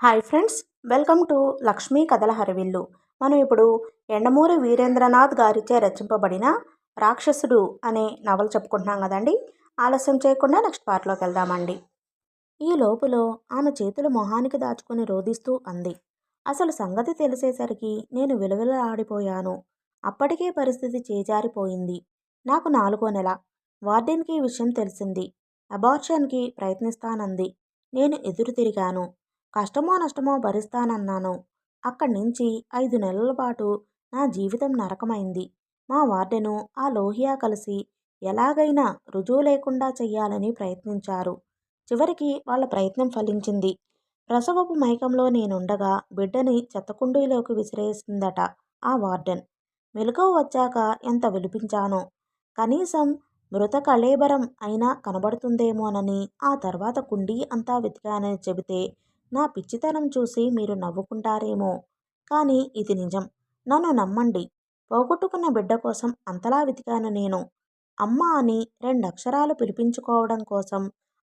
Hi friends welcome to Lakshmi కథల హరివిల్లు. మనం ఇప్పుడు ఎండమూరి వీరేంద్రనాథ్ గారిచే రచింపబడిన రాక్షసుడు అనే నవల చెప్పుకుంటున్నాం కదండి. ఆలస్యం చేయకుండా నెక్స్ట్ పార్ట్లోకి వెళ్దామండి. ఈ లోపులో ఆమె చేతులు మొహానికి దాచుకుని రోధిస్తూ అంది. అసలు సంగతి తెలిసేసరికి నేను విలువలాడిపోయాను అప్పటికే పరిస్థితి చేజారిపోయింది. నాకు నాలుగో నెల. వార్డెన్కి ఈ విషయం తెలిసింది. అబార్షన్కి ప్రయత్నిస్తానంది. నేను ఎదురు తిరిగాను. కష్టమో నష్టమో భరిస్తానన్నాను. అక్కడి నుంచి ఐదు నెలల పాటు నా జీవితం నరకమైంది. మా వార్డెను ఆ లోహియా కలిసి ఎలాగైనా రుజువు లేకుండా చెయ్యాలని ప్రయత్నించారు. చివరికి వాళ్ళ ప్రయత్నం ఫలించింది. ప్రసవపు మైకంలో నేనుండగా బిడ్డని చెత్తకుండీలోకి విసిరేసిందట ఆ వార్డెన్. మెలకువ వచ్చాక ఎంత విలిపించానో. కనీసం మృత కళేబరం అయినా కనబడుతుందేమోనని ఆ తర్వాత కుండీ అంతా వెతికానని చెబితే నా పిచ్చితనం చూసి మీరు నవ్వుకుంటారేమో. కానీ ఇది నిజం. నన్ను నమ్మండి. పోగొట్టుకున్న బిడ్డ కోసం అంతలా వెతికాను నేను. అమ్మ అని రెండక్షరాలు పిలిపించుకోవడం కోసం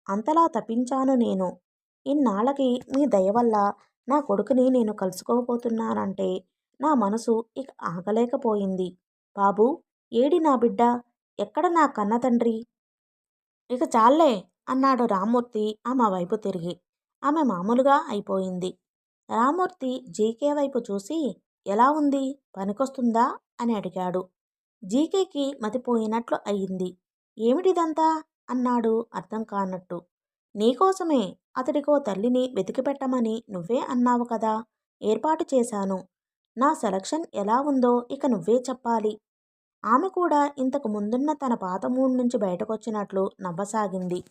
అంతలా తప్పించాను నేను. ఇన్నాళ్ళకి మీ దయ వల్ల నా కొడుకుని నేను కలుసుకోబోతున్నానంటే నా మనసు ఇక ఆగలేకపోయింది. బాబు ఏడి నా బిడ్డ? ఎక్కడ నా కన్న తండ్రి ఇక చాలే అన్నాడు రామ్మూర్తి ఆమె వైపు తిరిగి. ఆమె మామూలుగా అయిపోయింది. రామూర్తి జీకే వైపు చూసి ఎలా ఉంది? పనికొస్తుందా? అని అడిగాడు. జీకేకి మతిపోయినట్లు అయింది. ఏమిటిదంతా? అన్నాడు అర్థం కానట్టు. నీకోసమే. అతడికో తల్లిని వెతికిపెట్టమని నువ్వే అన్నావు కదా. ఏర్పాటు చేశాను. నా సెలక్షన్ ఎలా ఉందో ఇక నువ్వే చెప్పాలి. ఆమె కూడా ఇంతకు ముందున్న తన పాత మూడ్ నుంచి బయటకొచ్చినట్లు నవ్వసాగింది.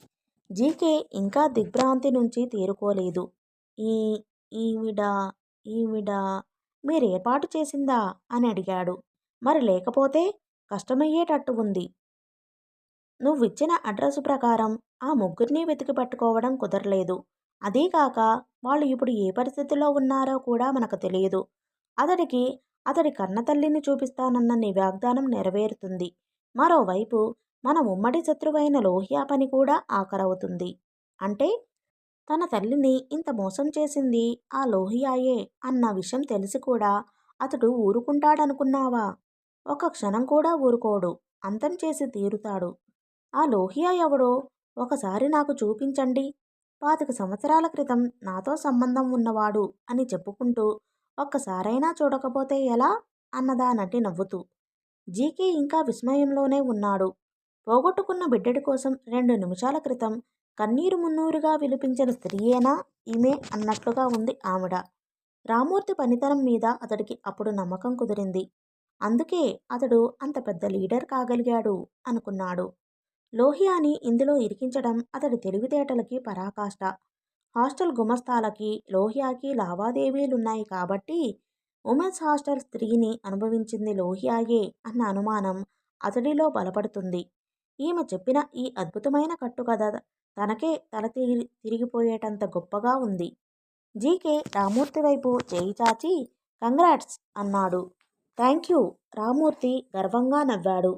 జీకే ఇంకా దిగ్భ్రాంతి నుంచి తేరుకోలేదు. ఈ ఈవిడ ఈవిడ మీరు ఏర్పాటు చేసిందా? అని అడిగాడు. మరి లేకపోతే కష్టమయ్యేటట్టు ఉంది. నువ్విచ్చిన అడ్రస్ ప్రకారం ఆ ముగ్గురిని వెతికి పట్టుకోవడం కుదరలేదు. అదీకాక వాళ్ళు ఇప్పుడు ఏ పరిస్థితిలో ఉన్నారో కూడా మనకు తెలియదు. అతడికి అతడి కన్నతల్లిని చూపిస్తానన్న నీ వాగ్దానం నెరవేరుతుంది. మరోవైపు మన ఉమ్మడి శత్రువైన లోహియా పని కూడా ఆఖరవుతుంది. అంటే తన తల్లిని ఇంత మోసం చేసింది ఆ లోహియాయే అన్న విషయం తెలిసి కూడా అతడు ఊరుకుంటాడనుకున్నావా? ఒక క్షణం కూడా ఊరుకోడు. అంతం చేసి తీరుతాడు. ఆ లోహియా ఎవడో? ఒకసారి నాకు చూపించండి. పాతిక సంవత్సరాల క్రితం నాతో సంబంధం ఉన్నవాడు అని చెప్పుకుంటూ ఒక్కసారైనా చూడకపోతే ఎలా? అన్నదా నటి నవ్వుతూ. జీకే ఇంకా విస్మయంలోనే ఉన్నాడు. పోగొట్టుకున్న బిడ్డడి కోసం రెండు నిమిషాల క్రితం కన్నీరు మున్నూరుగా విలిపించిన స్త్రీయేనా? ఈమె అన్నట్లుగా ఉంది ఆవిడ. రామూర్తి పనితనం మీద అతడికి అప్పుడు నమ్మకం కుదిరింది. అందుకే అతడు అంత పెద్ద లీడర్ కాగలిగాడు అనుకున్నాడు. లోహియాని ఇందులో ఇరికించడం అతడి తెలివితేటలకి పరాకాష్ట. హాస్టల్ గుమస్తాలకి లోహియాకి లావాదేవీలున్నాయి కాబట్టి ఉమెన్స్ హాస్టల్ స్త్రీని అనుభవించింది లోహియాయే అన్న అనుమానం అతడిలో బలపడుతుంది. ఈమె చెప్పిన ఈ అద్భుతమైన కట్టుకథ తనకే తల తిరిగి తిరిగిపోయేటంత గొప్పగా ఉంది. జీకే రామూర్తి వైపు చేయి చాచి కంగ్రాట్స్ అన్నాడు. థ్యాంక్ యూ రామూర్తి గర్వంగా నవ్వాడు.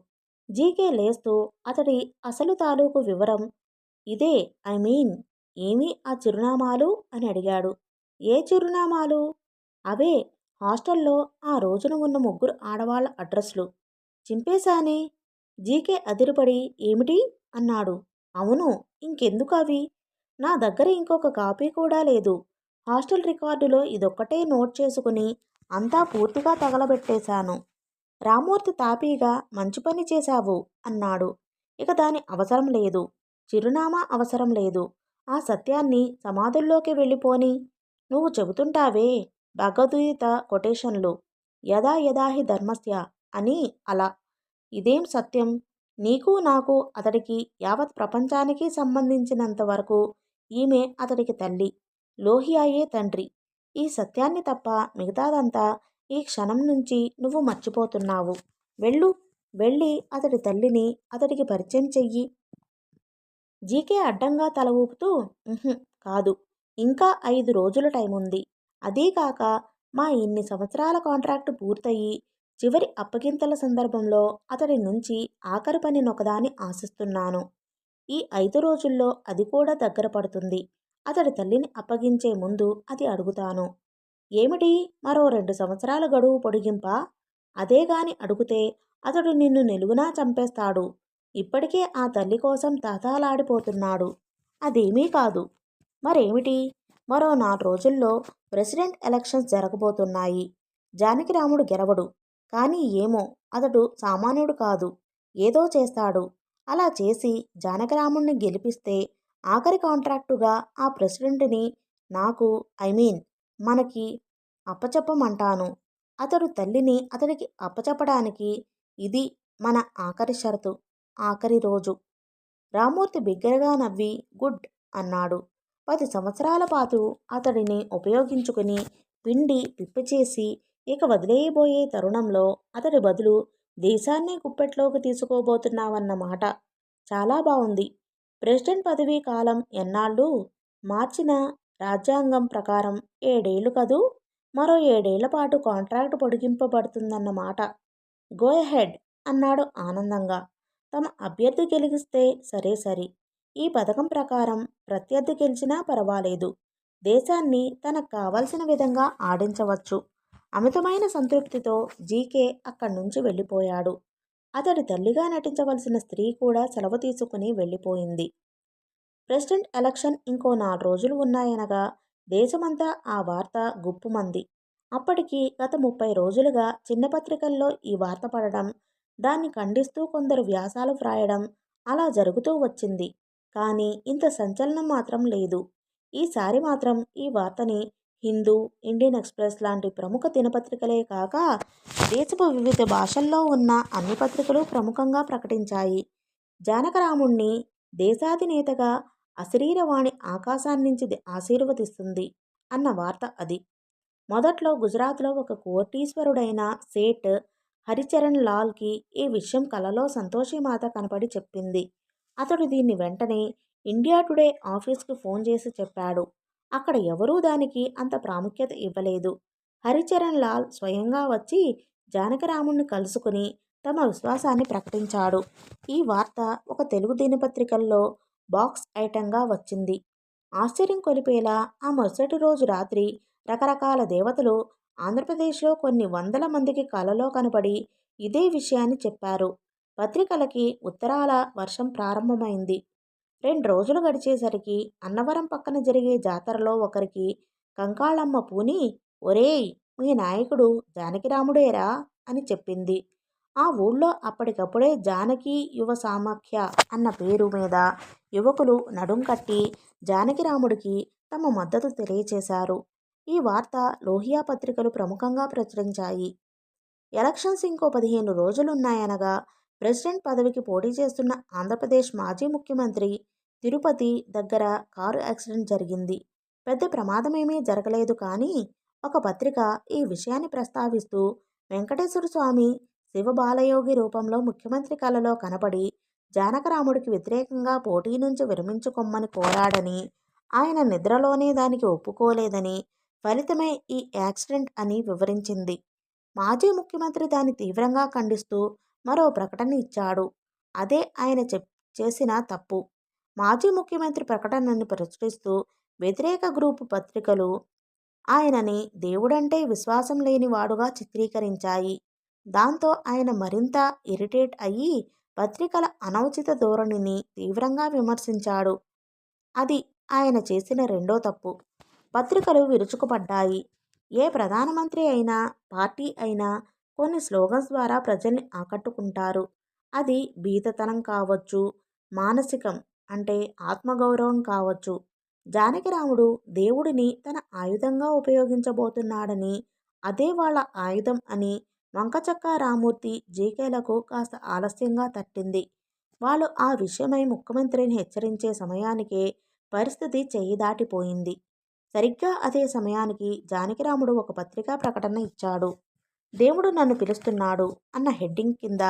జీకే లేస్తూ అతడి అసలు తాలూకు వివరం ఇదే ఐ మీన్ ఏమి ఆ చిరునామాలు? అని అడిగాడు. ఏ చిరునామాలు? అవే హాస్టల్లో ఆ రోజున ఉన్న ముగ్గురు ఆడవాళ్ళ అడ్రస్లు. చింపేశానే జీకే అదిరిపడి ఏమిటి? అన్నాడు. అవును ఇంకెందుకు అవి నా దగ్గర ఇంకొక కాపీ కూడా లేదు. హాస్టల్ రికార్డులో ఇదొక్కటే నోట్ చేసుకుని అంతా పూర్తిగా తగలబెట్టేశాను. రామూర్తి తాపీగా మంచి పని చేశావు అన్నాడు. ఇక దాని అవసరం లేదు. చిరునామా అవసరం లేదు. ఆ సత్యాన్ని సమాధుల్లోకి వెళ్ళిపోని. నువ్వు చెబుతుంటావే భగవద్గీత కొటేషన్లు. యదా యదాహి ధర్మస్య అని అలా ఇదేం సత్యం? నీకు నాకు అతడికి యావత్ ప్రపంచానికి సంబంధించినంత వరకు ఈమె అతడికి తల్లి లోహియాయే తండ్రి. ఈ సత్యాన్ని తప్ప మిగతాదంతా ఈ క్షణం నుంచి నువ్వు మర్చిపోతున్నావు. వెళ్ళు వెళ్ళి అతడి తల్లిని అతడికి పరిచయం చెయ్యి. జీకే అడ్డంగా తల ఊపుతూ కాదు. ఇంకా ఐదు రోజుల టైం ఉంది అదీకాక మా ఇన్ని సంవత్సరాల కాంట్రాక్ట్ పూర్తయి చివరి అప్పగింతల సందర్భంలో అతడి నుంచి ఆఖరి పని నొకదాని ఆశిస్తున్నాను. ఈ ఐదు రోజుల్లో అది కూడా దగ్గర పడుతుంది. అతడి తల్లిని అప్పగించే ముందు అది అడుగుతాను. ఏమిటి? మరో రెండు సంవత్సరాల గడువు పొడిగింప? అదేగాని అడిగితే అతడు నిన్ను నిలువునా చంపేస్తాడు. ఇప్పటికే ఆ తల్లి కోసం తాతాలాడిపోతున్నాడు. అదేమీ కాదు. మరేమిటి? మరో నాలుగు రోజుల్లో ప్రెసిడెంట్ ఎలక్షన్స్ జరగబోతున్నాయి. జానకిరాముడు గెలవడు. కానీ ఏమో అతడు సామాన్యుడు కాదు. ఏదో చేస్తాడు. అలా చేసి జానకరాముణ్ణి గెలిపిస్తే ఆఖరి కాంట్రాక్టుగా ఆ ప్రెసిడెంట్ని నాకు ఐ మీన్ మనకి అప్పచెప్పమంటాను. అతడు తల్లిని అతడికి అప్పచెప్పడానికి ఇది మన ఆఖరి షరతు ఆఖరి రోజు. రామూర్తి బిగ్గరగా నవ్వి గుడ్ అన్నాడు. పది సంవత్సరాల పాటు అతడిని ఉపయోగించుకుని పిండి పిప్పిచేసి ఇక వదిలేయబోయే తరుణంలో అతడి బదులు దేశాన్ని తీసుకోబోతున్నావన్న తీసుకోబోతున్నావన్నమాట. చాలా బాగుంది ప్రెసిడెంట్ పదవీ కాలం ఎన్నాళ్ళు? మార్చిన రాజ్యాంగం ప్రకారం ఏడేళ్ళు కదూ? మరో ఏడేళ్ళ పాటు కాంట్రాక్ట్ పొడిగింపబడుతుందన్నమాట. గో హెడ్ అన్నాడు ఆనందంగా. తమ అభ్యర్థి గెలిగిస్తే సరే సరి. ఈ పథకం ప్రకారం ప్రత్యర్థి గెలిచినా పర్వాలేదు. దేశాన్ని తనకు కావలసిన విధంగా ఆడించవచ్చు. అమితమైన సంతృప్తితో జీకే అక్కడి నుంచి వెళ్ళిపోయాడు. అతడి తల్లిగా నటించవలసిన స్త్రీ కూడా సెలవు తీసుకుని వెళ్ళిపోయింది. ప్రెసిడెంట్ ఎలక్షన్ ఇంకో నాలుగు రోజులు ఉన్నాయనగా దేశమంతా ఆ వార్త గుప్పుమంది. అప్పటికి గత ముప్పై రోజులుగా చిన్న పత్రికల్లో ఈ వార్త పడడం దాన్ని ఖండిస్తూ కొందరు వ్యాసాలు వ్రాయడం అలా జరుగుతూ వచ్చింది. కానీ ఇంత సంచలనం మాత్రం లేదు. ఈసారి మాత్రం ఈ వార్తని హిందూ ఇండియన్ ఎక్స్ప్రెస్ లాంటి ప్రముఖ దినపత్రికలే కాక దేశపు వివిధ భాషల్లో ఉన్న అన్ని పత్రికలు ప్రముఖంగా ప్రకటించాయి. జానకరాముణ్ణి దేశాధినేతగా అశరీరవాణి ఆకాశాన్నించి ఆశీర్వదిస్తుంది అన్న వార్త అది. మొదట్లో గుజరాత్లో ఒక కోటీశ్వరుడైన సేట్ హరిచరణ్ లాల్కి ఈ విషయం కలలో సంతోషిమాత కనపడి చెప్పింది. అతడు దీన్ని వెంటనే ఇండియా టుడే ఆఫీస్కి ఫోన్ చేసి చెప్పాడు. అక్కడ ఎవరూ దానికి అంత ప్రాముఖ్యత ఇవ్వలేదు. హరిచరణ్ లాల్ స్వయంగా వచ్చి జానకరాముణ్ణి కలుసుకుని తమ విశ్వాసాన్ని ప్రకటించాడు. ఈ వార్త ఒక తెలుగు దినపత్రికల్లో బాక్స్ ఐటెంగా వచ్చింది. ఆశ్చర్యం కొలిపేలా ఆ మరుసటి రోజు రాత్రి రకరకాల దేవతలు ఆంధ్రప్రదేశ్లో కొన్ని వందల మందికి కలలో కనపడి ఇదే విషయాన్ని చెప్పారు. పత్రికలకి ఉత్తరాల వర్షం ప్రారంభమైంది. రెండు రోజులు గడిచేసరికి అన్నవరం పక్కన జరిగే జాతరలో ఒకరికి కంకాళమ్మ పూని ఒరేయ్ మీ నాయకుడు జానకిరాముడేరా? అని చెప్పింది. ఆ ఊళ్ళో అప్పటికప్పుడే జానకి యువ సామఖ్య అన్న పేరు మీద యువకులు నడుం కట్టి జానకిరాముడికి తమ మద్దతు తెలియచేశారు. ఈ వార్త లోహియా పత్రికలు ప్రముఖంగా ప్రచురించాయి. ఎలక్షన్స్ ఇంకో పదిహేను రోజులున్నాయనగా ప్రెసిడెంట్ పదవికి పోటీ చేస్తున్న ఆంధ్రప్రదేశ్ మాజీ ముఖ్యమంత్రి తిరుపతి దగ్గర కారు యాక్సిడెంట్ జరిగింది. పెద్ద ప్రమాదమేమీ జరగలేదు కానీ ఒక పత్రిక ఈ విషయాన్ని ప్రస్తావిస్తూ వెంకటేశ్వర స్వామి శివబాలయోగి రూపంలో ముఖ్యమంత్రి కళలో కనపడి జానకరాముడికి వ్యతిరేకంగా పోటీ నుంచి విరమించుకొమ్మని కోరాడని ఆయన నిద్రలోనే దానికి ఒప్పుకోలేదని ఫలితమే ఈ యాక్సిడెంట్ అని వివరించింది. మాజీ ముఖ్యమంత్రి దాన్ని తీవ్రంగా ఖండిస్తూ మరో ప్రకటన ఇచ్చాడు. అదే ఆయన చెప్ చేసిన తప్పు. మాజీ ముఖ్యమంత్రి ప్రకటనను ప్రచురిస్తూ వ్యతిరేక గ్రూపు పత్రికలు ఆయనని దేవుడంటే విశ్వాసం లేనివాడుగా చిత్రీకరించాయి. దాంతో ఆయన మరింత ఇరిటేట్ అయ్యి పత్రికల అనౌచిత ధోరణిని తీవ్రంగా విమర్శించాడు. అది ఆయన చేసిన రెండో తప్పు. పత్రికలు విరుచుకుపడ్డాయి. ఏ ప్రధానమంత్రి అయినా పార్టీ అయినా కొన్ని స్లోగన్స్ ద్వారా ప్రజల్ని ఆకట్టుకుంటారు. అది బీతతనం కావచ్చు మానసికం అంటే ఆత్మగౌరవం కావచ్చు. జానకిరాముడు దేవుడిని తన ఆయుధంగా ఉపయోగించబోతున్నాడని అదే వాళ్ళ ఆయుధం అని వంకచక్క రామూర్తి జీకేలకు కాస్త ఆలస్యంగా తట్టింది. వాళ్ళు ఆ విషయమై ముఖ్యమంత్రిని హెచ్చరించే సమయానికే పరిస్థితి చెయ్యి దాటిపోయింది. సరిగ్గా అదే సమయానికి జానకిరాముడు ఒక పత్రికా ప్రకటన ఇచ్చాడు. దేవుడు నన్ను పిలుస్తున్నాడు అన్న హెడ్డింగ్ కింద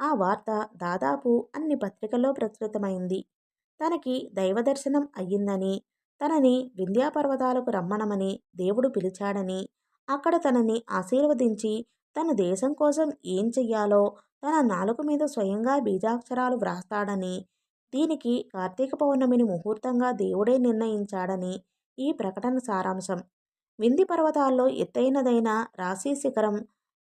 ఆ వార్త దాదాపు అన్ని పత్రికల్లో ప్రచురితమైంది. తనకి దైవదర్శనం అయ్యిందని తనని వింధ్యాపర్వతాలకు రమ్మనమని దేవుడు పిలిచాడని అక్కడ తనని ఆశీర్వదించి తన దేశం కోసం ఏం చెయ్యాలో తన నాలుక మీద స్వయంగా బీజాక్షరాలు వ్రాస్తాడని దీనికి కార్తీక పౌర్ణమిని ముహూర్తంగా దేవుడే నిర్ణయించాడని ఈ ప్రకటన సారాంశం. వింది పర్వతాల్లో ఎత్తైనదైన రాశి శిఖరం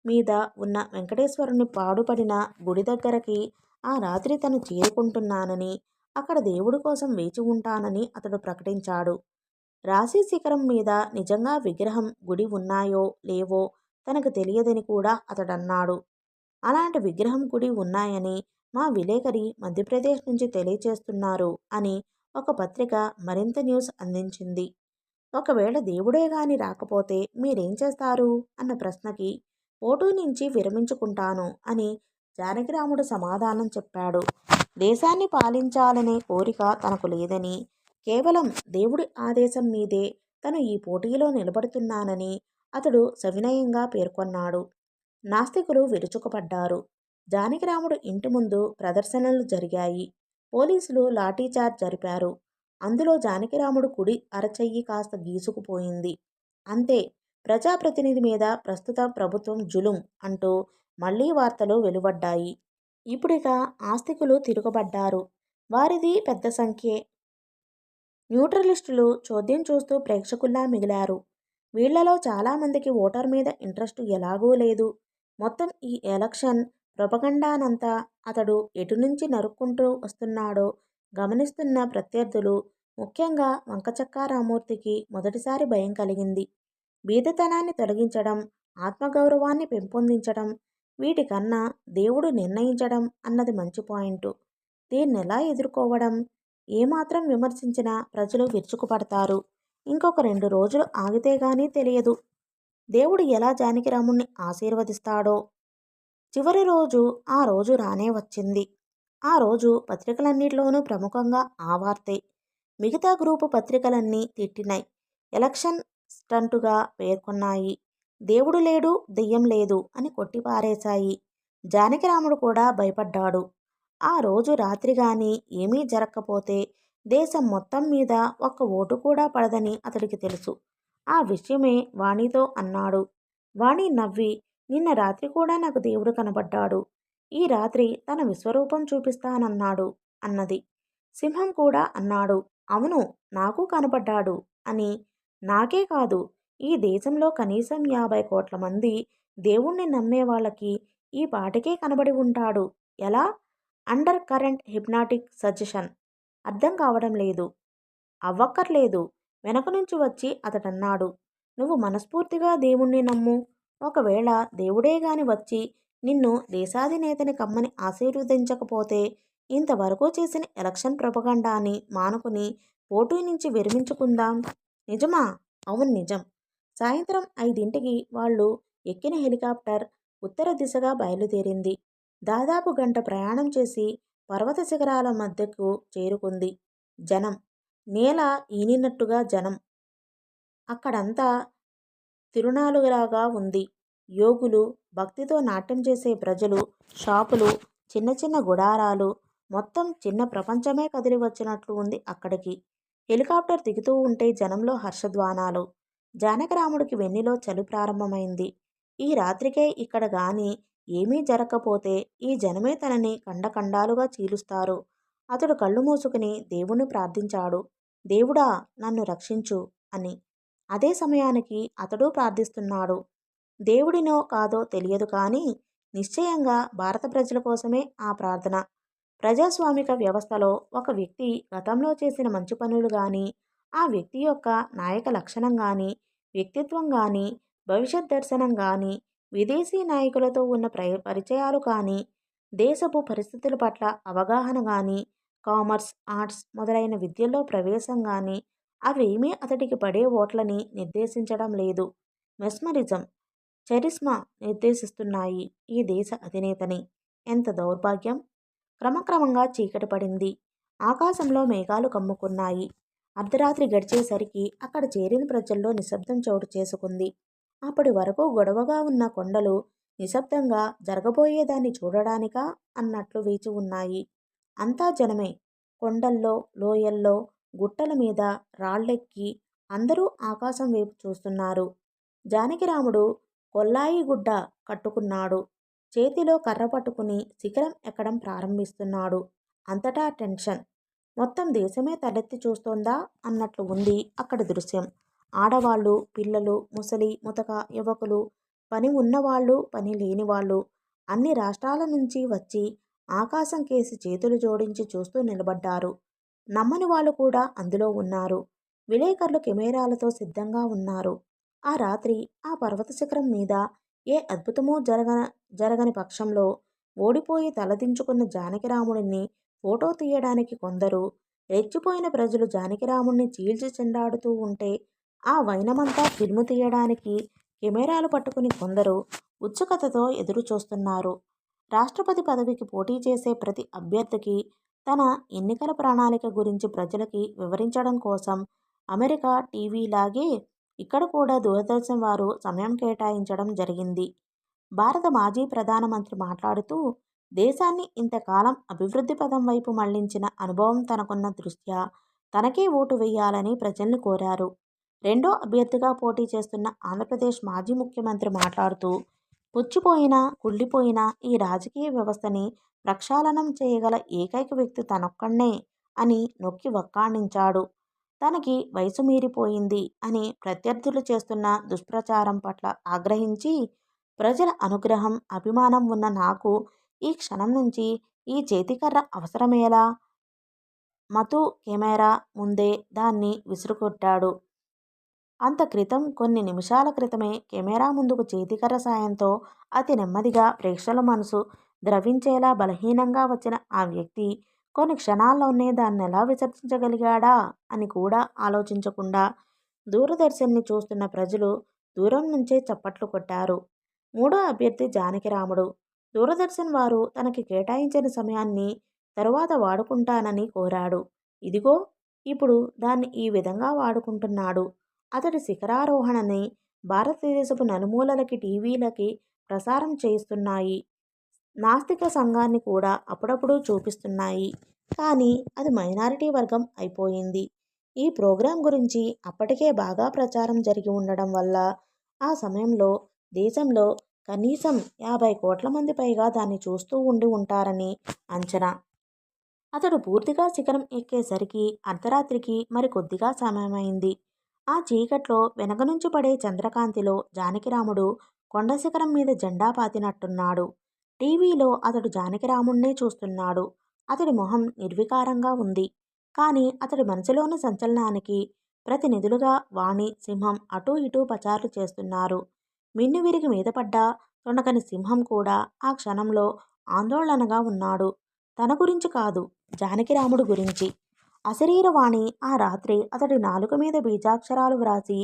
మీద ఉన్న వెంకటేశ్వరుని పాడుపడిన గుడి దగ్గరకి ఆ రాత్రి తను చేరుకుంటున్నానని అక్కడ దేవుడి కోసం వేచి ఉంటానని అతడు ప్రకటించాడు. రాశి శిఖరం మీద నిజంగా విగ్రహం గుడి ఉన్నాయో లేవో తనకు తెలియదని కూడా అతడన్నాడు. అలాంటి విగ్రహం గుడి ఉన్నాయని మా విలేకరి మధ్యప్రదేశ్ నుంచి తెలియచేస్తున్నారు అని ఒక పత్రిక మరింత న్యూస్ అందించింది. ఒకవేళ దేవుడే గాని రాకపోతే మీరేం చేస్తారు? అన్న ప్రశ్నకి పోటీ నుంచి విరమించుకుంటాను అని జానకిరాముడు సమాధానం చెప్పాడు. దేశాన్ని పాలించాలనే కోరిక తనకు లేదని కేవలం దేవుడి ఆదేశం మీదే తను ఈ పోటీలో నిలబడుతున్నానని అతడు సవినయంగా పేర్కొన్నాడు. నాస్తికులు విరుచుకుపడ్డారు. జానకిరాముడు ఇంటి ముందు ప్రదర్శనలు జరిగాయి. పోలీసులు లాఠీచార్జ్ జరిపారు. అందులో జానకిరాముడు కుడి అరచెయ్యి కాస్త గీసుకుపోయింది. అంతే ప్రజాప్రతినిధి మీద ప్రస్తుత ప్రభుత్వం జులుం అంటూ మళ్ళీ వార్తలు వెలువడ్డాయి. ఇప్పుడిక ఆస్తికులు తిరుగుబడ్డారు. వారిది పెద్ద సంఖ్యే. న్యూట్రలిస్టులు చోద్యం చూస్తూ ప్రేక్షకుల్లా మిగిలారు. వీళ్ళలో చాలామందికి ఓటర్ మీద ఇంట్రెస్ట్ ఎలాగూ లేదు. మొత్తం ఈ ఎలక్షన్ ప్రొపగండానంతా అతడు ఎటు నుంచి నరుక్కుంటూ వస్తున్నాడో గమనిస్తున్న ప్రత్యర్థులు ముఖ్యంగా వంకచక్కా రామూర్తికి మొదటిసారి భయం కలిగింది. బీదతనాన్ని తొలగించడం ఆత్మగౌరవాన్ని పెంపొందించడం వీటికన్నా దేవుడు నిర్ణయించడం అన్నది మంచి పాయింట్. ఎలా ఎదుర్కోవడం? ఏమాత్రం విమర్శించినా ప్రజలు విరుచుకుపడతారు. ఇంకొక రెండు రోజులు ఆగితే గానీ తెలియదు. దేవుడు ఎలా జానకిరాముణ్ణి ఆశీర్వదిస్తాడో? చివరి రోజు ఆ రోజు రానే వచ్చింది. ఆ రోజు పత్రికలన్నిటిలోనూ ప్రముఖంగా ఆ వార్తే. మిగతా గ్రూపు పత్రికలన్నీ తిట్టినాయి ఎలక్షన్ స్టంటుగా పేర్కొన్నాయి. దేవుడు లేడు దెయ్యం లేదు అని కొట్టిపారేశాయి. జానకిరాముడు కూడా భయపడ్డాడు. ఆ రోజు రాత్రి గాని ఏమీ జరగకపోతే దేశం మొత్తం మీద ఒక్క ఓటు కూడా పడదని అతడికి తెలుసు. ఆ విషయమే వాణితో అన్నాడు. వాణి నవ్వి నిన్న రాత్రి కూడా నాకు దేవుడు కనబడ్డాడు. ఈ రాత్రి తన విశ్వరూపం చూపిస్తానన్నాడు అన్నది. సింహం కూడా అన్నాడు అవును నాకు కనబడ్డాడు అని. నాకే కాదు ఈ దేశంలో కనీసం యాభై కోట్ల మంది దేవుణ్ణి నమ్మే వాళ్ళకి ఈ పాటికే కనబడి ఉంటాడు. ఎలా? Undercurrent hypnotic suggestion. అర్థం కావడం లేదు. అవ్వక్కర్లేదు. వెనక నుంచి వచ్చి అతడన్నాడు. నువ్వు మనస్ఫూర్తిగా దేవుణ్ణి నమ్ము. ఒకవేళ దేవుడే గాని వచ్చి నిన్ను దేశాధినేతని కమ్మని ఆశీర్వదించకపోతే ఇంతవరకు చేసిన ఎలక్షన్ ప్రపగండాన్ని మానుకుని పోటీ నుంచి విరమించుకుందాం. నిజమా? అవును నిజం. సాయంత్రం ఐదింటికి వాళ్ళు ఎక్కిన హెలికాప్టర్ ఉత్తర దిశగా బయలుదేరింది. దాదాపు గంట ప్రయాణం చేసి పర్వత శిఖరాల మధ్యకు చేరుకుంది. జనం. నేల ఈనినట్టుగా జనం. అక్కడంతా తిరునాలులాగా ఉంది. యోగులు భక్తితో నాట్యం చేసే ప్రజలు షాపులు చిన్న చిన్న గుడారాలు మొత్తం చిన్న ప్రపంచమే కదిలి వచ్చినట్లు ఉంది అక్కడికి. హెలికాప్టర్ దిగుతూ ఉంటే జనంలో హర్షధ్వానాలు. జానకరాముడికి వెన్నిలో చలి ప్రారంభమైంది. ఈ రాత్రికే ఇక్కడ గాని ఏమీ జరగకపోతే ఈ జనమే తనని కండకండాలుగా చీలుస్తారు. అతడు కళ్ళు మూసుకుని దేవుణ్ణి ప్రార్థించాడు. దేవుడా నన్ను రక్షించు అని. అదే సమయానికి అతడు ప్రార్థిస్తున్నాడు. దేవుడినో కాదో తెలియదు కానీ నిశ్చయంగా భారత ప్రజల కోసమే ఆ ప్రార్థన. ప్రజాస్వామిక వ్యవస్థలో ఒక వ్యక్తి గతంలో చేసిన మంచి పనులు కానీ ఆ వ్యక్తి యొక్క నాయక లక్షణం కానీ వ్యక్తిత్వం కానీ భవిష్యత్ దర్శనం కానీ విదేశీ నాయకులతో ఉన్న పరిచయాలు కానీ దేశపు పరిస్థితుల పట్ల అవగాహన కానీ కామర్స్ ఆర్ట్స్ మొదలైన విద్యల్లో ప్రవేశం కానీ అవేమీ అతడికి పడే ఓట్లని నిర్దేశించడం లేదు. మెస్మరిజం చరిస్మా నిర్దేశిస్తున్నాయి ఈ దేశ అధినేతని. ఎంత దౌర్భాగ్యం! క్రమక్రమంగా చీకటి పడింది. ఆకాశంలో మేఘాలు కమ్ముకున్నాయి. అర్ధరాత్రి గడిచేసరికి అక్కడ చేరిన ప్రజల్లో నిశ్శబ్దం చోటు చేసుకుంది. అప్పటి వరకు గొడవగా ఉన్న కొండలు నిశ్శబ్దంగా జరగబోయేదాన్ని చూడడానికా అన్నట్లు వేచి ఉన్నాయి. అంతా జనమే. కొండల్లో లోయల్లో గుట్టల మీద రాళ్ళెక్కి అందరూ ఆకాశం వైపు చూస్తున్నారు. జానకిరాముడు కొల్లాయి గుడ్డ కట్టుకున్నాడు. చేతిలో కర్ర పట్టుకుని శిఖరం ఎక్కడం ప్రారంభిస్తున్నాడు. అంతటా టెన్షన్. మొత్తం దేశమే తలెత్తి చూస్తోందా అన్నట్లు ఉంది అక్కడ దృశ్యం. ఆడవాళ్ళు పిల్లలు ముసలి ముతక యువకులు పని ఉన్నవాళ్ళు పని లేని వాళ్ళు. అన్ని రాష్ట్రాల నుంచి వచ్చి ఆకాశం కేసి చేతులు జోడించి చూస్తూ నిలబడ్డారు. నమ్మని వాళ్ళు కూడా అందులో ఉన్నారు. విలేకరులు కెమెరాలతో సిద్ధంగా ఉన్నారు. ఆ రాత్రి ఆ పర్వత శిఖరం మీద ఏ అద్భుతమూ జరగ జరగని పక్షంలో ఓడిపోయి తలదించుకున్న జానకిరాముడిని ఫోటో తీయడానికి కొందరు రెచ్చిపోయిన ప్రజలు జానకిరాముణ్ణి చీల్చి చెండాడుతూ ఉంటే ఆ వైనమంతా ఫిల్ము తీయడానికి కెమెరాలు పట్టుకుని కొందరు ఉత్సుకతతో ఎదురు చూస్తున్నారు రాష్ట్రపతి పదవికి పోటీ చేసే ప్రతి అభ్యర్థికి తన ఎన్నికల ప్రణాళిక గురించి ప్రజలకి వివరించడం కోసం అమెరికా టీవీలాగే ఇక్కడ కూడా దూరదర్శన్ వారు సమయం కేటాయించడం జరిగింది. భారత మాజీ ప్రధానమంత్రి మాట్లాడుతూ దేశాన్ని ఇంతకాలం అభివృద్ధి పదం వైపు మళ్ళించిన అనుభవం తనకున్న దృష్ట్యా తనకే ఓటు వేయాలని ప్రజల్ని కోరారు. రెండో అభ్యర్థిగా పోటీ చేస్తున్న ఆంధ్రప్రదేశ్ మాజీ ముఖ్యమంత్రి మాట్లాడుతూ పుచ్చిపోయిన కుళ్ళిపోయిన ఈ రాజకీయ వ్యవస్థని ప్రక్షాళనం చేయగల ఏకైక వ్యక్తి తనొక్కడే అని నొక్కి వక్కాణించాడు. తనకి వయసు మీరిపోయింది అని ప్రత్యర్థులు చేస్తున్న దుష్ప్రచారం పట్ల ఆగ్రహించి ప్రజల అనుగ్రహం అభిమానం ఉన్న నాకు ఈ క్షణం నుంచి ఈ చేతికర్ర అవసరమేలా? మతు కెమెరా ముందే దాన్ని విసురుకొట్టాడు. అంత క్రితం కొన్ని నిమిషాల క్రితమే కెమెరా ముందుకు చేతికర్ర సాయంతో అతి నెమ్మదిగా ప్రేక్షకుల మనసు ద్రవించేలా బలహీనంగా వచ్చిన ఆ వ్యక్తి కొన్ని క్షణాల్లోనే దాన్ని ఎలా విసర్జించగలిగాడా అని కూడా ఆలోచించకుండా దూరదర్శన్ని చూస్తున్న ప్రజలు దూరం నుంచే చప్పట్లు కొట్టారు. మూడో అభ్యర్థి జానకిరాముడు దూరదర్శన్ వారు తనకి కేటాయించిన సమయాన్ని తరువాత వాడుకుంటానని కోరాడు. ఇదిగో ఇప్పుడు దాన్ని ఈ విధంగా వాడుకుంటున్నాడు. అతడి శిఖరారోహణని భారతదేశపు నలుమూలలకి టీవీలకి ప్రసారం చేస్తున్నాయి నాస్తిక సంఘాన్ని కూడా అప్పుడప్పుడు చూపిస్తున్నాయి. కానీ అది మైనారిటీ వర్గం అయిపోయింది. ఈ ప్రోగ్రాం గురించి అప్పటికే బాగా ప్రచారం జరిగి ఉండడం వల్ల ఆ సమయంలో దేశంలో కనీసం యాభై కోట్ల మంది పైగా దాన్ని చూస్తూ ఉండి ఉంటారని అంచనా. అతడు పూర్తిగా శిఖరం ఎక్కేసరికి అర్ధరాత్రికి మరి కొద్దిగా సమయమైంది. ఆ చీకట్లో వెనక నుంచి పడే చంద్రకాంతిలో జానకిరాముడు కొండ శిఖరం మీద జెండా పాతినట్టున్నాడు. టీవీలో అతడు జానకిరాముణ్ణే చూస్తున్నాడు. అతడి మొహం నిర్వికారంగా ఉంది. కానీ అతడి మనసులోని సంచలనానికి ప్రతినిధులుగా వాణి సింహం అటూ ఇటూ పచారులు చేస్తున్నారు. మిన్ను విరిగి మీద పడ్డ. తొండకని సింహం కూడా ఆ క్షణంలో ఆందోళనగా ఉన్నాడు. తన గురించి కాదు జానకిరాముడు గురించి. అశరీరవాణి ఆ రాత్రి అతడి నాలుక మీద బీజాక్షరాలు వ్రాసి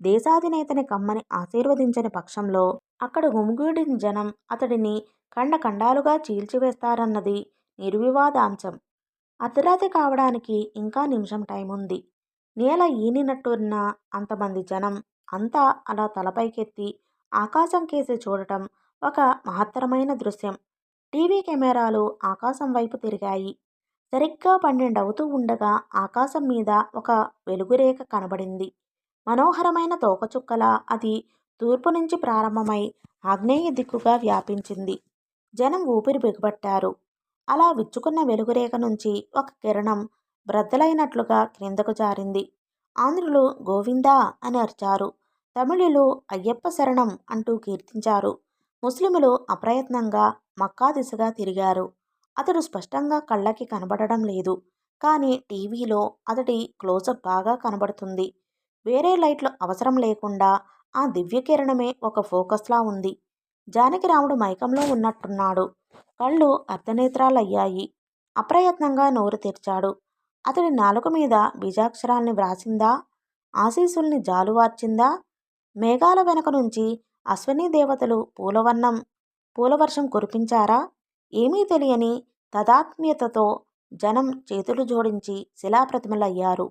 దేశాధినేతని కమ్మని ఆశీర్వదించని పక్షంలో అక్కడ గుమిగూడిన జనం అతడిని ఖండఖండాలుగా చీల్చివేస్తారన్నది నిర్వివాదాంశం. అర్ధరాత్రి కావడానికి ఇంకా నిమిషం టైం ఉంది నేల ఈనినట్టున్న అంతమంది జనం అంతా అలా తలపైకెత్తి ఆకాశం కేసి చూడటం ఒక మహత్తరమైన దృశ్యం. టీవీ కెమెరాలు ఆకాశం వైపు తిరిగాయి. సరిగ్గా పన్నెండవుతూ ఉండగా ఆకాశం మీద ఒక వెలుగురేఖ కనబడింది. మనోహరమైన తోకచుక్కలా అది తూర్పు నుంచి ప్రారంభమై ఆగ్నేయ దిక్కుగా వ్యాపించింది. జనం ఊపిరి బిగబట్టారు. అలా విచ్చుకున్న వెలుగురేఖ నుంచి ఒక కిరణం బ్రద్దలైనట్లుగా క్రిందకు జారింది. ఆంధ్రులు గోవిందా అని అరిచారు. తమిళులు అయ్యప్ప శరణం అంటూ కీర్తించారు. ముస్లిములు అప్రయత్నంగా మక్కా దిశగా తిరిగారు. అతడు స్పష్టంగా కళ్ళకి కనబడడం లేదు. కానీ టీవీలో అతడి క్లోజప్ బాగా కనబడుతుంది. వేరే లైట్లు అవసరం లేకుండా ఆ దివ్యకిరణమే ఒక ఫోకస్లా ఉంది. జానకిరాముడు మైకంలో ఉన్నట్టున్నాడు. కళ్ళు అర్ధనేత్రాలయ్యాయి. అప్రయత్నంగా నోరు తెరిచాడు. అతడి నాలుక మీద బీజాక్షరాల్ని వ్రాసిందా? ఆశీసుల్ని జాలువార్చిందా? మేఘాల వెనక నుంచి అశ్వనీ దేవతలు పూలవర్ణం పూలవర్షం కురిపించారా? ఏమీ తెలియని తదాత్మ్యతతో జనం చేతులు జోడించి శిలాప్రతిమలయ్యారు.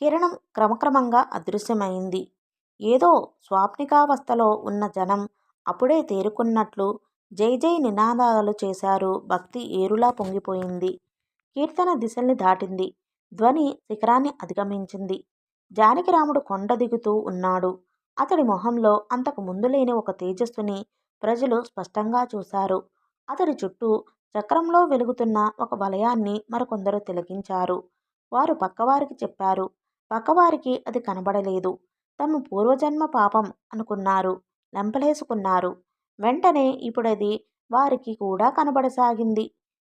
కిరణం క్రమక్రమంగా అదృశ్యమైంది. ఏదో స్వాప్నికావస్థలో ఉన్న జనం అప్పుడే తేరుకున్నట్లు జై జై నినాదాలు చేశారు భక్తి ఏరులా పొంగిపోయింది. కీర్తన దిశల్ని దాటింది. ధ్వని శిఖరాన్ని అధిగమించింది. జానకిరాముడు కొండ దిగుతూ ఉన్నాడు. అతడి మొహంలో అంతకు ముందు లేని ఒక తేజస్సుని ప్రజలు స్పష్టంగా చూశారు. అతడి చుట్టూ చక్రంలో వెలుగుతున్న ఒక వలయాన్ని మరికొందరు తిలకించారు. వారు పక్కవారికి చెప్పారు పక్కవారికి అది కనబడలేదు. తమ పూర్వజన్మ పాపం అనుకున్నారు లెంపలేసుకున్నారు. వెంటనే ఇప్పుడది వారికి కూడా కనబడసాగింది.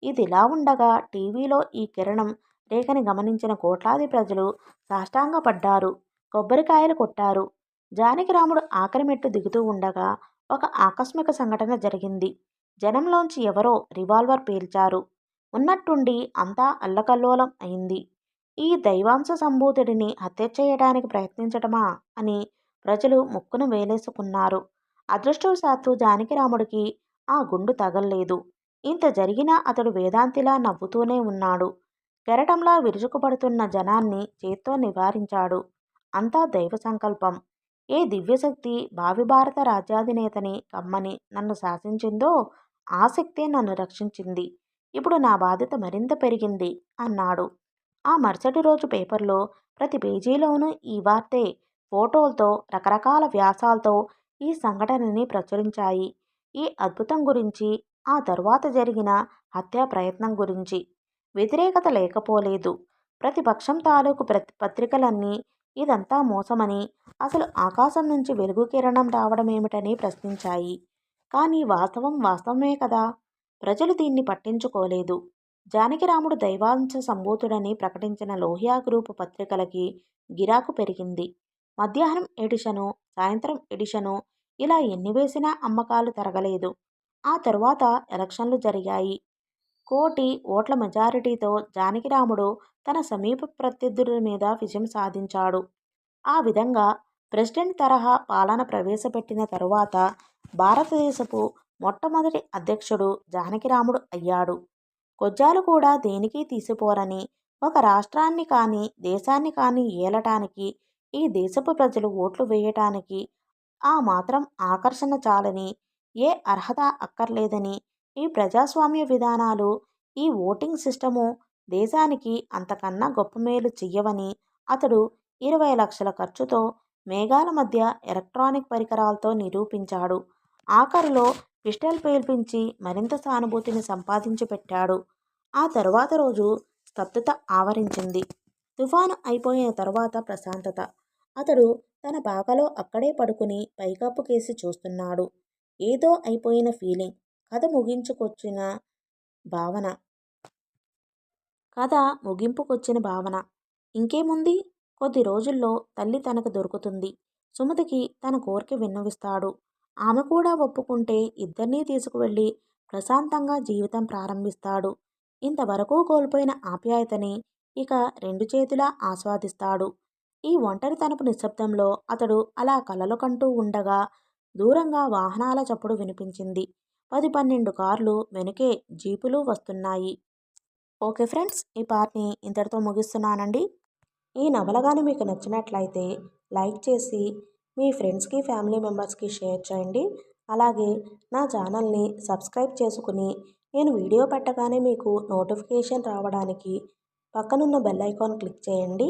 ఇదిలా ఉండగా టీవీలో ఈ కిరణం రేఖని గమనించిన కోట్లాది ప్రజలు సాష్టాంగపడ్డారు. కొబ్బరికాయలు కొట్టారు. జానకిరాముడు ఆఖరి మెట్టు దిగుతూ ఉండగా ఒక ఆకస్మిక సంఘటన జరిగింది. జనంలోంచి ఎవరో రివాల్వర్ పేల్చారు. ఉన్నట్టుండి అంతా అల్లకల్లోలం అయింది. ఈ దైవాంశ సంభూతుడిని హత్య చేయడానికి ప్రయత్నించటమా అని ప్రజలు ముక్కును వేలేసుకున్నారు. అదృష్టవశాత్తు జానకిరాముడికి ఆ గుండు తగల్లేదు. ఇంత జరిగినా అతడు వేదాంతిలా నవ్వుతూనే ఉన్నాడు. కెరటంలా విరుచుకుపడుతున్న జనాన్ని చేత్తో నివారించాడు. అంతా దైవ సంకల్పం. ఏ దివ్యశక్తి భావి భారత రాజ్యాధినేతని కమ్మని నన్ను శాసించిందో ఆ శక్తే నన్ను రక్షించింది. ఇప్పుడు నా బాధ్యత మరింత పెరిగింది అన్నాడు. ఆ మరుసటి రోజు పేపర్లో ప్రతి పేజీలోనూ ఈ వార్తే ఫోటోలతో రకరకాల వ్యాసాలతో ఈ సంఘటనని ప్రచురించాయి. ఈ అద్భుతం గురించి ఆ తరువాత జరిగిన హత్యా ప్రయత్నం గురించి వ్యతిరేకత లేకపోలేదు. ప్రతిపక్షం తాలూకు ప్రతి పత్రికలన్నీ ఇదంతా మోసమని అసలు ఆకాశం నుంచి వెలుగు కిరణం రావడం ఏమిటని ప్రశ్నించాయి. కానీ వాస్తవం వాస్తవమే కదా. ప్రజలు దీన్ని పట్టించుకోలేదు. జానకిరాముడు దైవాంశ సంభూతుడని ప్రకటించిన లోహియా గ్రూపు పత్రికలకి గిరాకు పెరిగింది. మధ్యాహ్నం ఎడిషను సాయంత్రం ఎడిషను ఇలా ఎన్ని వేసినా అమ్మకాలు తరగలేదు. ఆ తరువాత ఎలక్షన్లు జరిగాయి. కోటి ఓట్ల మెజారిటీతో జానకిరాముడు తన సమీప ప్రత్యర్థుల మీద విజయం సాధించాడు. ఆ విధంగా ప్రెసిడెంట్ తరహా పాలన ప్రవేశపెట్టిన తరువాత భారతదేశపు మొట్టమొదటి అధ్యక్షుడు జానకిరాముడు అయ్యాడు. కొజ్జాలు కూడా దేనికి తీసిపోరని ఒక రాష్ట్రాన్ని కానీ దేశాన్ని కానీ ఏలటానికి ఈ దేశపు ప్రజలు ఓట్లు వేయటానికి ఆ మాత్రం ఆకర్షణ చాలని ఏ అర్హత అక్కర్లేదని ఈ ప్రజాస్వామ్య విధానాలు ఈ ఓటింగ్ సిస్టము దేశానికి అంతకన్నా గొప్ప మేలు చెయ్యవని అతడు ఇరవై లక్షల ఖర్చుతో మేఘాల మధ్య ఎలక్ట్రానిక్ పరికరాలతో నిరూపించాడు. ఆఖరిలో పిస్టల్ పేల్పించి మరింత సానుభూతిని సంపాదించి పెట్టాడు. ఆ తరువాత రోజు స్తబ్దత ఆవరించింది. తుఫాను అయిపోయిన తరువాత ప్రశాంతత. అతడు తన పాకలో అక్కడే పడుకుని పైకప్పు కేసి చూస్తున్నాడు. ఏదో అయిపోయిన ఫీలింగ్. కథ ముగించుకొచ్చిన భావన. కథ ముగింపుకొచ్చిన భావన. ఇంకేముంది? కొద్ది రోజుల్లో తల్లి తనకు దొరుకుతుంది. సుమతికి తన కోరిక విన్నవిస్తాడు. ఆమె కూడా ఒప్పుకుంటే ఇద్దరినీ తీసుకువెళ్ళి ప్రశాంతంగా జీవితం ప్రారంభిస్తాడు. ఇంతవరకు కోల్పోయిన ఆప్యాయతని ఇక రెండు చేతులా ఆస్వాదిస్తాడు. ఈ ఒంటరి తనపు నిశ్శబ్దంలో అతడు అలా కలలు కంటూ ఉండగా దూరంగా వాహనాల చప్పుడు వినిపించింది. పది పన్నెండు కార్లు వెనుకే జీపులు వస్తున్నాయి. ఓకే ఫ్రెండ్స్ ఈ పార్ట్ని ఇంతటితో ముగిస్తున్నానండి. ఈ నవల కానీ మీకు నచ్చినట్లయితే లైక్ చేసి మీ ఫ్రెండ్స్కి ఫ్యామిలీ మెంబర్స్కి షేర్ చేయండి. అలాగే నా ఛానల్ని సబ్స్క్రైబ్ చేసుకుని నేను వీడియో పెట్టగానే మీకు నోటిఫికేషన్ రావడానికి పక్కనున్న బెల్ ఐకాన్ క్లిక్ చేయండి.